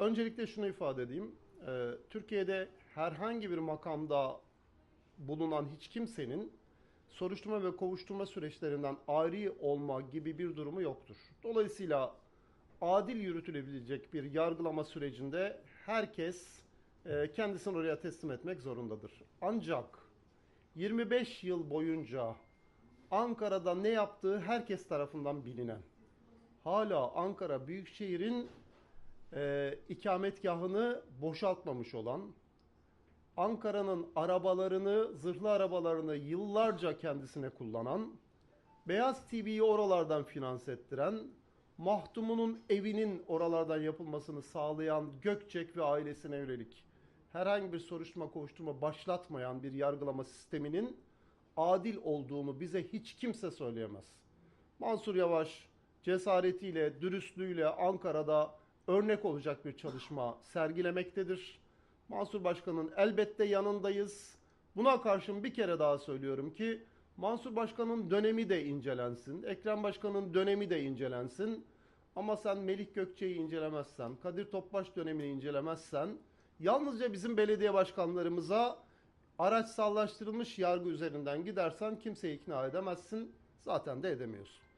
Öncelikle şunu ifade edeyim. Ee, Türkiye'de herhangi bir makamda bulunan hiç kimsenin soruşturma ve kovuşturma süreçlerinden ayrı olma gibi bir durumu yoktur. Dolayısıyla adil yürütülebilecek bir yargılama sürecinde herkes e, kendisini oraya teslim etmek zorundadır. Ancak 25 yıl boyunca Ankara'da ne yaptığı herkes tarafından bilinen, hala Ankara Büyükşehir'in e, ikametgahını boşaltmamış olan, Ankara'nın arabalarını, zırhlı arabalarını yıllarca kendisine kullanan, Beyaz TV'yi oralardan finanse ettiren, Mahtumunun evinin oralardan yapılmasını sağlayan Gökçek ve ailesine yönelik herhangi bir soruşturma kovuşturma başlatmayan bir yargılama sisteminin adil olduğunu bize hiç kimse söyleyemez. Mansur Yavaş cesaretiyle, dürüstlüğüyle Ankara'da örnek olacak bir çalışma sergilemektedir. Mansur Başkan'ın elbette yanındayız. Buna karşın bir kere daha söylüyorum ki Mansur Başkan'ın dönemi de incelensin. Ekrem Başkan'ın dönemi de incelensin. Ama sen Melik Gökçe'yi incelemezsen, Kadir Topbaş dönemini incelemezsen yalnızca bizim belediye başkanlarımıza araç sallaştırılmış yargı üzerinden gidersen kimseyi ikna edemezsin. Zaten de edemiyorsun.